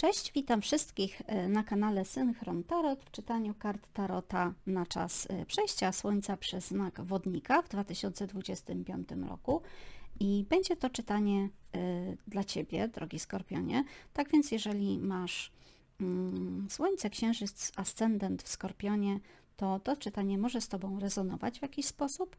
Cześć, witam wszystkich e, na kanale Synchron Tarot w czytaniu kart Tarota na czas e, przejścia Słońca przez znak Wodnika w 2025 roku. I będzie to czytanie e, dla Ciebie, drogi Skorpionie. Tak więc, jeżeli masz mm, Słońce, Księżyc, Ascendent w Skorpionie, to to czytanie może z Tobą rezonować w jakiś sposób.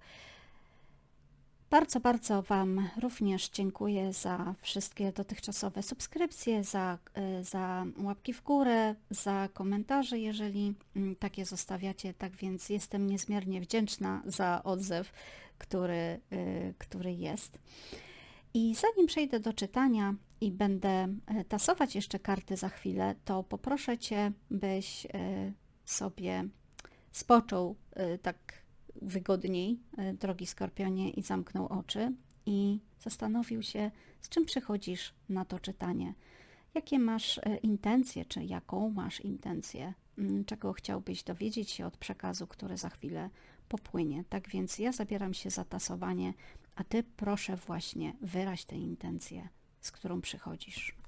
Bardzo, bardzo Wam również dziękuję za wszystkie dotychczasowe subskrypcje, za, e, za łapki w górę, za komentarze, jeżeli mm, takie zostawiacie. Tak więc jestem niezmiernie wdzięczna za odzew, który, e, który jest. I zanim przejdę do czytania i będę e, tasować jeszcze karty za chwilę, to poproszę Cię, byś sobie spoczął tak wygodniej, e, drogi Skorpionie, i zamknął oczy i zastanowił się, z czym przychodzisz na to czytanie. Jakie masz e, intencje, czy jaką masz intencję, mm, czego chciałbyś dowiedzieć się od przekazu, który za chwilę popłynie. Tak więc ja zabieram się za tasowanie, a ty proszę właśnie wyraź tę intencję, z którą przychodzisz.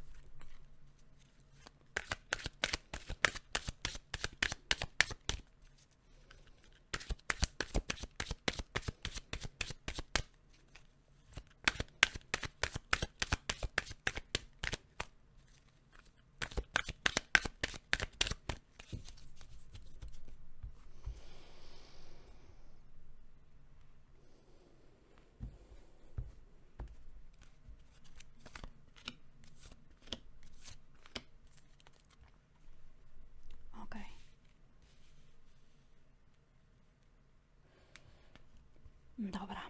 Dobra,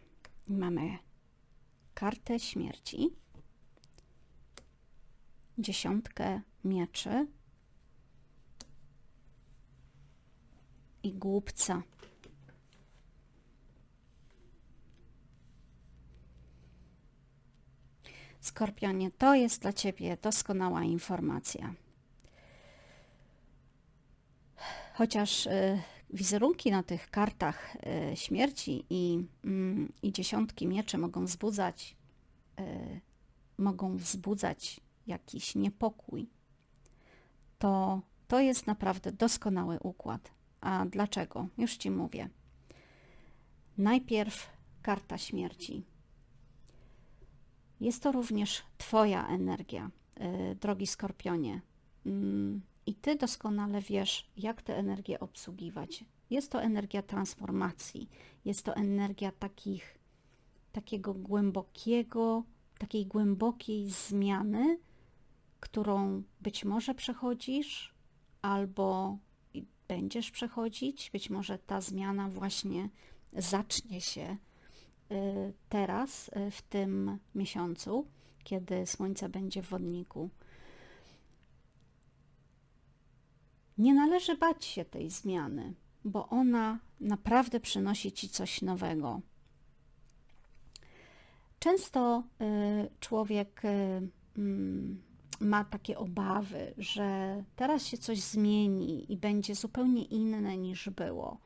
mamy kartę śmierci, dziesiątkę mieczy i głupca. Skorpionie, to jest dla Ciebie doskonała informacja. Chociaż y, Wizerunki na tych kartach e, śmierci i, mm, i dziesiątki mieczy mogą wzbudzać, e, mogą wzbudzać jakiś niepokój. To, to jest naprawdę doskonały układ. A dlaczego? Już Ci mówię. Najpierw karta śmierci. Jest to również Twoja energia, e, drogi Skorpionie. I ty doskonale wiesz, jak tę energię obsługiwać. Jest to energia transformacji, jest to energia takich, takiego głębokiego, takiej głębokiej zmiany, którą być może przechodzisz, albo będziesz przechodzić. Być może ta zmiana właśnie zacznie się y, teraz, y, w tym miesiącu, kiedy Słońce będzie w wodniku. Nie należy bać się tej zmiany, bo ona naprawdę przynosi ci coś nowego. Często y, człowiek y, mm, ma takie obawy, że teraz się coś zmieni i będzie zupełnie inne niż było,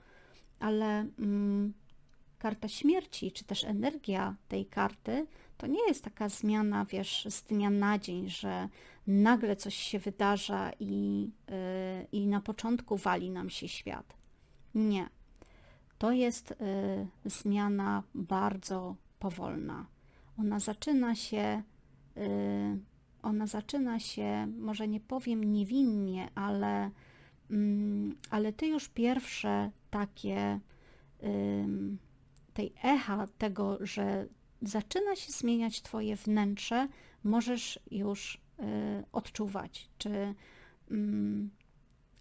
ale mm, karta śmierci, czy też energia tej karty, to nie jest taka zmiana, wiesz, z dnia na dzień, że nagle coś się wydarza i, yy, i na początku wali nam się świat. Nie. To jest yy, zmiana bardzo powolna. Ona zaczyna się, yy, ona zaczyna się, może nie powiem niewinnie, ale, mm, ale ty już pierwsze takie tej echa tego, że zaczyna się zmieniać Twoje wnętrze, możesz już y, odczuwać, czy, mm,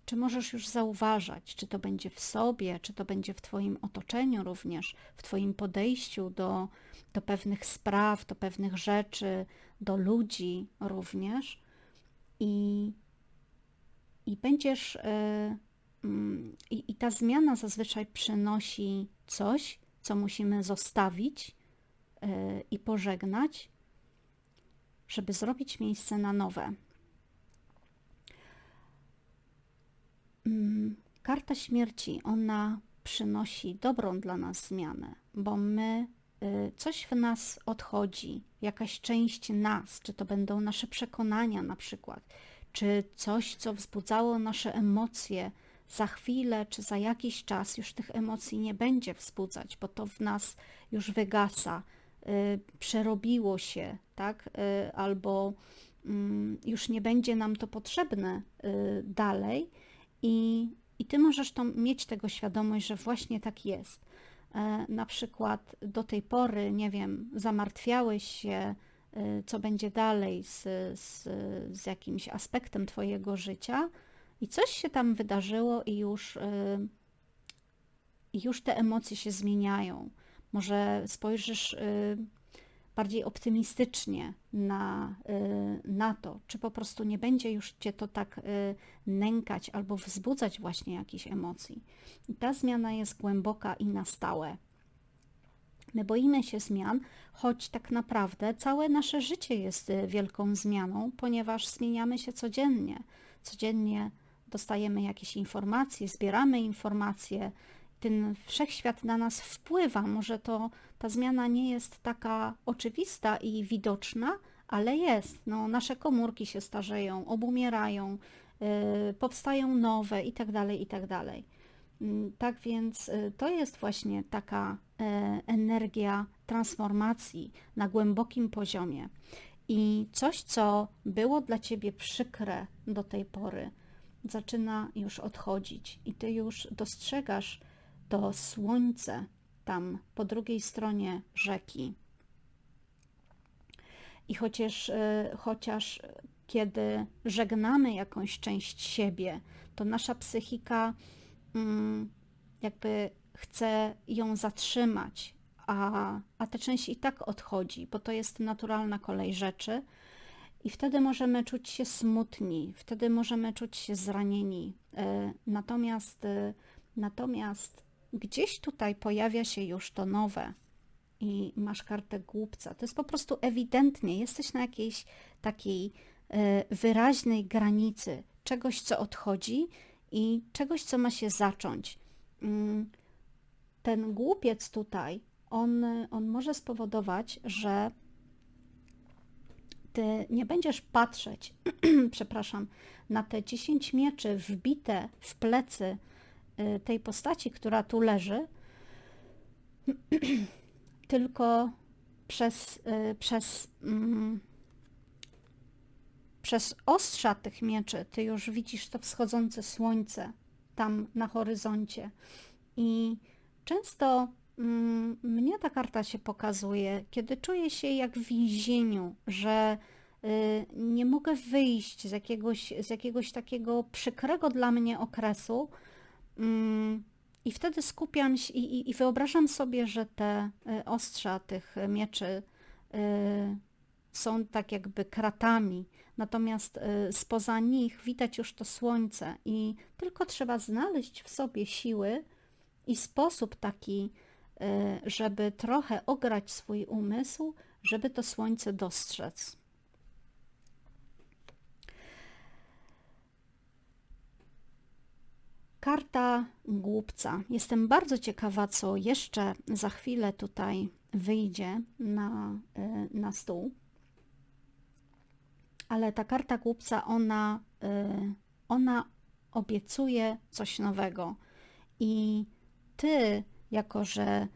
czy możesz już zauważać, czy to będzie w sobie, czy to będzie w Twoim otoczeniu również, w Twoim podejściu do, do pewnych spraw, do pewnych rzeczy, do ludzi również. I, i będziesz. Y, mm, i, I ta zmiana zazwyczaj przynosi coś, co musimy zostawić i pożegnać, żeby zrobić miejsce na nowe. Mm, karta śmierci, ona przynosi dobrą dla nas zmianę, bo my, e, coś w nas odchodzi, jakaś część nas, czy to będą nasze przekonania na przykład, czy coś, co wzbudzało nasze emocje, za chwilę czy za jakiś czas już tych emocji nie będzie wzbudzać, bo to w nas już wygasa, przerobiło się, tak? Y, albo mm, już nie będzie nam to potrzebne y, dalej i, i ty możesz to, mieć tego świadomość, że właśnie tak jest. E, na przykład do tej pory, nie wiem, zamartwiałeś się, co będzie dalej z, z, z jakimś aspektem Twojego życia, i coś się tam wydarzyło i już, y, już te emocje się zmieniają. Może spojrzysz y, bardziej optymistycznie na, y, na to, czy po prostu nie będzie już cię to tak nękać albo wzbudzać właśnie jakichś emocji. I ta zmiana jest głęboka i na stałe. My boimy się zmian, choć tak naprawdę całe nasze życie jest wielką zmianą, ponieważ zmieniamy się codziennie. Codziennie dostajemy jakieś informacje, zbieramy informacje, ten wszechświat na nas wpływa. Może to ta zmiana nie jest taka oczywista i widoczna, ale jest. No, nasze komórki się starzeją, obumierają, yy, powstają nowe itd., tak itd. Yy, tak więc yy, to jest właśnie taka y, energia transformacji na głębokim poziomie. I coś, co było dla Ciebie przykre do tej pory, zaczyna już odchodzić i ty już dostrzegasz to słońce tam po drugiej stronie rzeki. I chociaż, e, chociaż kiedy żegnamy jakąś część siebie, to nasza psychika mm, jakby chce ją zatrzymać, a, a ta część i tak odchodzi, bo to jest naturalna kolej rzeczy i wtedy możemy czuć się smutni, wtedy możemy czuć się zranieni. E, natomiast, e, natomiast gdzieś tutaj pojawia się już to nowe i masz kartę głupca. To jest po prostu ewidentnie, jesteś na jakiejś takiej e, wyraźnej granicy czegoś, co odchodzi i czegoś, co ma się zacząć. Mm, ten głupiec tutaj, on, on może spowodować, że ty nie będziesz patrzeć, przepraszam, na te 10 mieczy wbite w plecy tej postaci, która tu leży, tylko przez, y, przez, mm, przez ostrza tych mieczy ty już widzisz to wschodzące słońce tam na horyzoncie. I często Mm, mnie ta karta się pokazuje, kiedy czuję się jak w więzieniu, że y, nie mogę wyjść z jakiegoś, z jakiegoś takiego przykrego dla mnie okresu. Mm, I wtedy skupiam się i, i, i wyobrażam sobie, że te y, ostrza tych mieczy y, są tak jakby kratami, natomiast spoza nich widać już to słońce i tylko trzeba znaleźć w sobie siły i sposób taki, żeby trochę ograć swój umysł, żeby to słońce dostrzec. Karta głupca. Jestem bardzo ciekawa, co jeszcze za chwilę tutaj wyjdzie na, e, na stół. Ale ta karta głupca, ona, e, ona obiecuje coś nowego. I ty jako że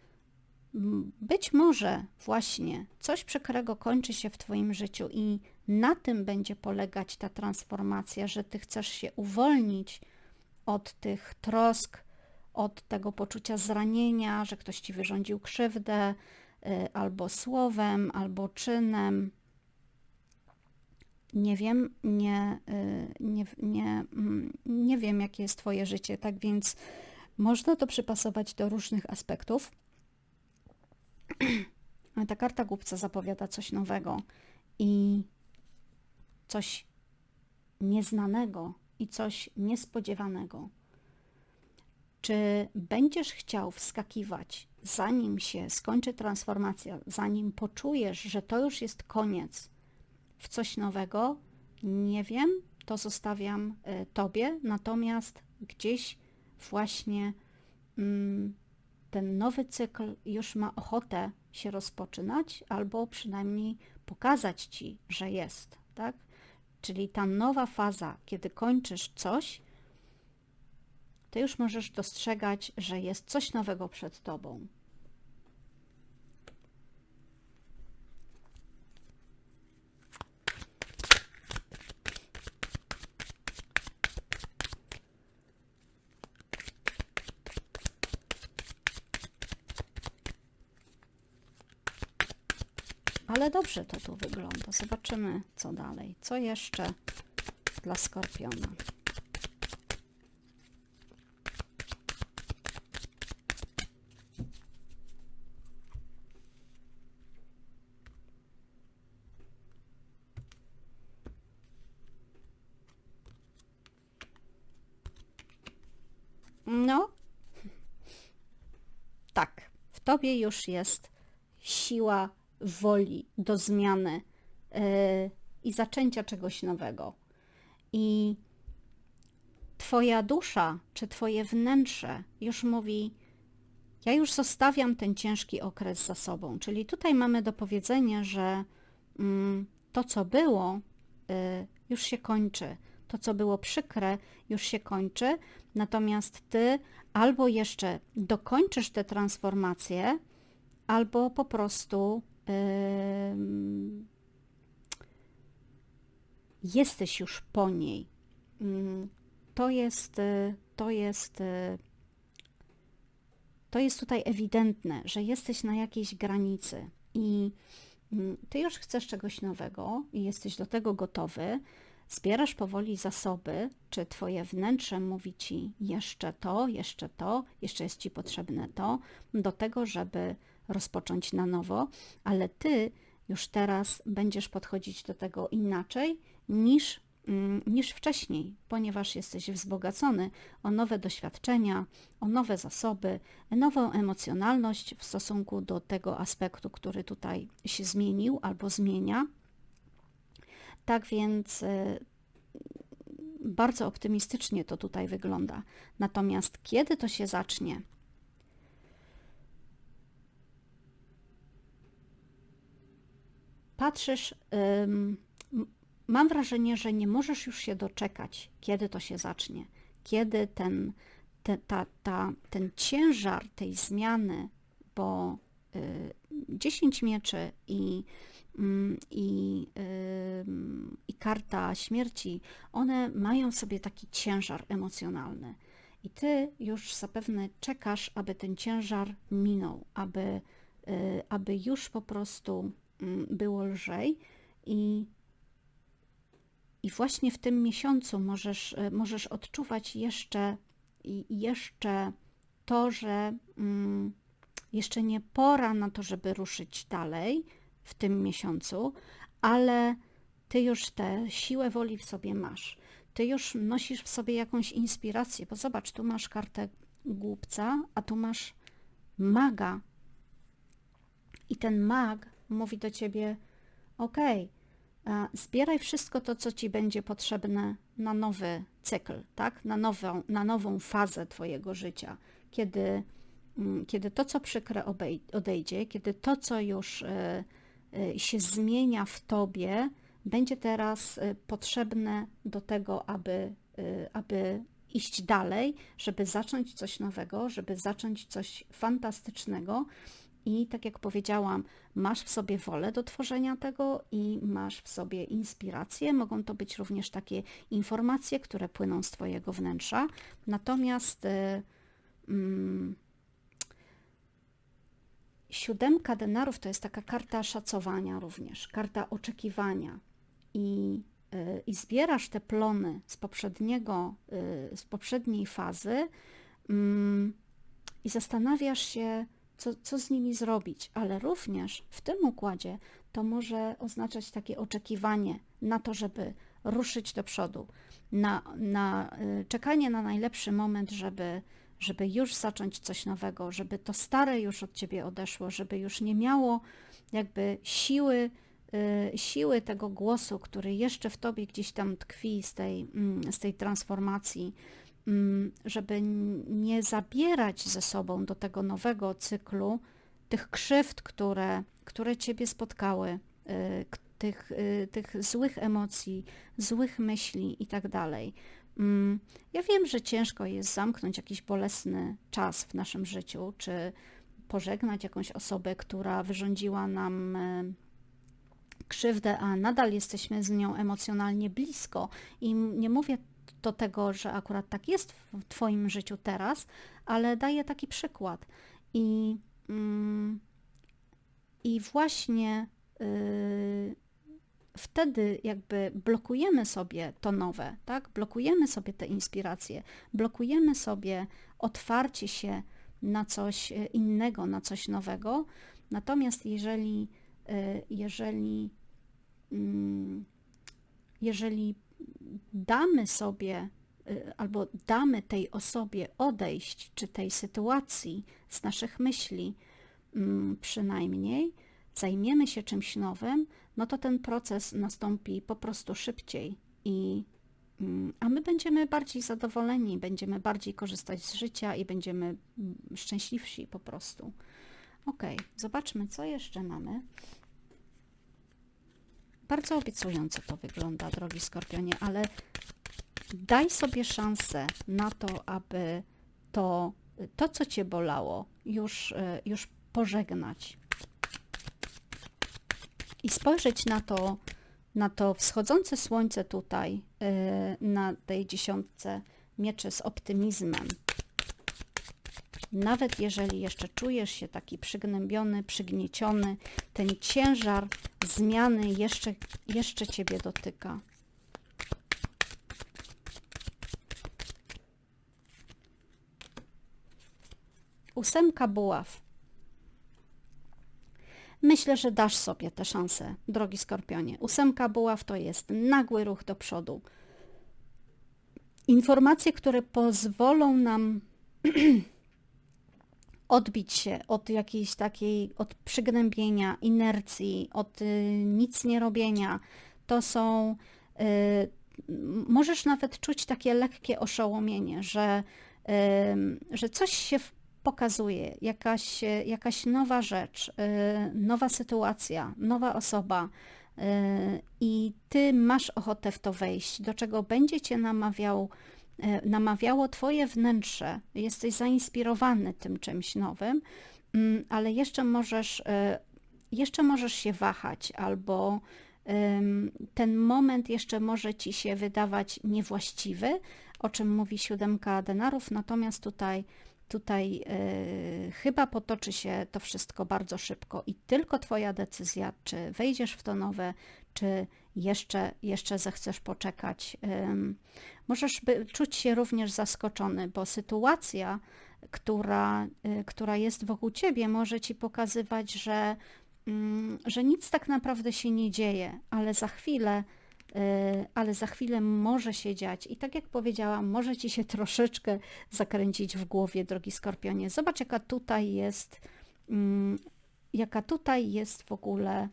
być może właśnie coś przekrego kończy się w Twoim życiu i na tym będzie polegać ta transformacja, że Ty chcesz się uwolnić od tych trosk, od tego poczucia zranienia, że ktoś Ci wyrządził krzywdę y, albo słowem, albo czynem. Nie wiem, nie, y, nie, nie, mm, nie wiem, jakie jest Twoje życie, tak więc można to przypasować do różnych aspektów. Ta karta głupca zapowiada coś nowego i coś nieznanego i coś niespodziewanego. Czy będziesz chciał wskakiwać, zanim się skończy transformacja, zanim poczujesz, że to już jest koniec, w coś nowego? Nie wiem, to zostawiam y, Tobie, natomiast gdzieś właśnie mm, ten nowy cykl już ma ochotę się rozpoczynać, albo przynajmniej pokazać Ci, że jest, tak? Czyli ta nowa faza, kiedy kończysz coś, to już możesz dostrzegać, że jest coś nowego przed tobą. Dobrze to tu wygląda. Zobaczymy, co dalej. Co jeszcze dla skorpiona. No, tak, w tobie już jest siła woli do zmiany yy, i zaczęcia czegoś nowego. I Twoja dusza czy Twoje wnętrze już mówi: Ja już zostawiam ten ciężki okres za sobą. Czyli tutaj mamy do powiedzenia, że mm, to, co było, yy, już się kończy. To, co było przykre, już się kończy. Natomiast Ty albo jeszcze dokończysz tę transformację, albo po prostu jesteś już po niej. Mm, to jest, y, to jest, y, to jest tutaj ewidentne, że jesteś na jakiejś granicy i mm, ty już chcesz czegoś nowego i jesteś do tego gotowy, zbierasz powoli zasoby, czy twoje wnętrze mówi ci jeszcze to, jeszcze to, jeszcze jest ci potrzebne to, do tego, żeby rozpocząć na nowo, ale ty już teraz będziesz podchodzić do tego inaczej niż, mm, niż wcześniej, ponieważ jesteś wzbogacony o nowe doświadczenia, o nowe zasoby, nową emocjonalność w stosunku do tego aspektu, który tutaj się zmienił albo zmienia. Tak więc y, bardzo optymistycznie to tutaj wygląda. Natomiast kiedy to się zacznie, patrzysz, mam wrażenie, że nie możesz już się doczekać, kiedy to się zacznie, kiedy ten, te, ta, ta, ten ciężar tej zmiany, bo y, 10 mieczy i, mm, i, i karta śmierci, one mają sobie taki ciężar emocjonalny. I ty już zapewne czekasz, aby ten ciężar minął, aby, y, aby już po prostu było lżej i, i właśnie w tym miesiącu możesz, e, możesz odczuwać jeszcze, jeszcze to, że mm, jeszcze nie pora na to, żeby ruszyć dalej w tym miesiącu, ale ty już tę siłę woli w sobie masz. Ty już nosisz w sobie jakąś inspirację, bo zobacz, tu masz kartę głupca, a tu masz maga. I ten mag mówi do ciebie: OK, zbieraj wszystko to, co ci będzie potrzebne na nowy cykl, tak? na, nową, na nową fazę Twojego życia, kiedy, mm, kiedy to, co przykre, odejdzie, kiedy to, co już e, e, się zmienia w Tobie, będzie teraz e, potrzebne do tego, aby, aby iść dalej, żeby zacząć coś nowego, żeby zacząć coś fantastycznego, i tak jak powiedziałam, masz w sobie wolę do tworzenia tego i masz w sobie inspirację. Mogą to być również takie informacje, które płyną z Twojego wnętrza. Natomiast y, mm, siódemka denarów to jest taka karta szacowania również, karta oczekiwania. I, y, i zbierasz te plony z, poprzedniego, y, z poprzedniej fazy mm, i zastanawiasz się, co, co z nimi zrobić, ale również w tym układzie to może oznaczać takie oczekiwanie na to, żeby ruszyć do przodu, na, na y, czekanie na najlepszy moment, żeby, żeby już zacząć coś nowego, żeby to stare już od ciebie odeszło, żeby już nie miało jakby siły, y, siły tego głosu, który jeszcze w tobie gdzieś tam tkwi z tej, mm, z tej transformacji, żeby nie zabierać ze sobą do tego nowego cyklu tych krzywd, które, które Ciebie spotkały, y, tych, y, tych złych emocji, złych myśli i tak dalej. Mm, ja wiem, że ciężko jest zamknąć jakiś bolesny czas w naszym życiu, czy pożegnać jakąś osobę, która wyrządziła nam y, krzywdę, a nadal jesteśmy z nią emocjonalnie blisko. I nie mówię do tego, że akurat tak jest w Twoim życiu teraz, ale daję taki przykład. I, mm, i właśnie yy, wtedy jakby blokujemy sobie to nowe, tak? Blokujemy sobie te inspiracje, blokujemy sobie otwarcie się na coś y, innego, na coś nowego. Natomiast jeżeli, y, jeżeli, mm, jeżeli damy sobie y, albo damy tej osobie odejść, czy tej sytuacji z naszych myśli mm, przynajmniej, zajmiemy się czymś nowym, no to ten proces nastąpi po prostu szybciej i mm, a my będziemy bardziej zadowoleni, będziemy bardziej korzystać z życia i będziemy mm, szczęśliwsi po prostu. Ok, zobaczmy, co jeszcze mamy. Bardzo obiecująco to wygląda, drogi Skorpionie, ale daj sobie szansę na to, aby to, to co Cię bolało, już, e, już pożegnać. I spojrzeć na to, na to wschodzące słońce tutaj, e, na tej dziesiątce mieczy z optymizmem. Nawet jeżeli jeszcze czujesz się taki przygnębiony, przygnieciony, ten ciężar zmiany jeszcze, jeszcze Ciebie dotyka. Ósemka buław. Myślę, że dasz sobie tę szansę, drogi Skorpionie. Ósemka buław to jest nagły ruch do przodu. Informacje, które pozwolą nam odbić się od jakiejś takiej, od przygnębienia, inercji, od y, nic nie robienia. To są, y, możesz nawet czuć takie lekkie oszołomienie, że, y, że coś się pokazuje, jakaś, jakaś nowa rzecz, nowa sytuacja, nowa osoba i ty masz ochotę w to wejść, do czego będzie cię namawiał namawiało Twoje wnętrze, jesteś zainspirowany tym czymś nowym, mm, ale jeszcze możesz, e, jeszcze możesz się wahać albo ten moment jeszcze może Ci się wydawać niewłaściwy, o czym mówi siódemka denarów, natomiast tutaj, tutaj yy, chyba potoczy się to wszystko bardzo szybko i tylko Twoja decyzja, czy wejdziesz w to nowe, czy jeszcze, jeszcze zechcesz poczekać. Możesz by, czuć się również zaskoczony, bo sytuacja, która, y, która jest wokół ciebie, może ci pokazywać, że, mm, że nic tak naprawdę się nie dzieje, ale za chwilę y, ale za chwilę może się dziać. I tak jak powiedziałam, może ci się troszeczkę zakręcić w głowie, drogi skorpionie. Zobacz, jaka tutaj jest, mm, jaka tutaj jest w ogóle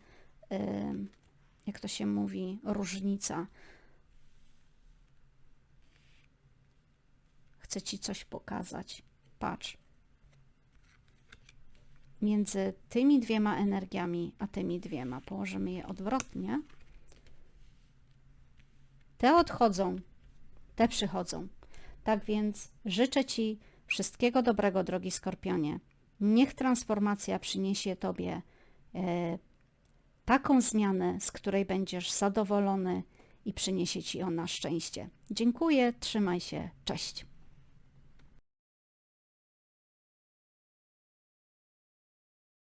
jak to się mówi, różnica. Chcę Ci coś pokazać. Patrz. Między tymi dwiema energiami, a tymi dwiema, położymy je odwrotnie. Te odchodzą, te przychodzą. Tak więc życzę Ci wszystkiego dobrego, drogi Skorpionie. Niech transformacja przyniesie Tobie e, taką zmianę, z której będziesz zadowolony i przyniesie Ci ona szczęście. Dziękuję, trzymaj się, cześć.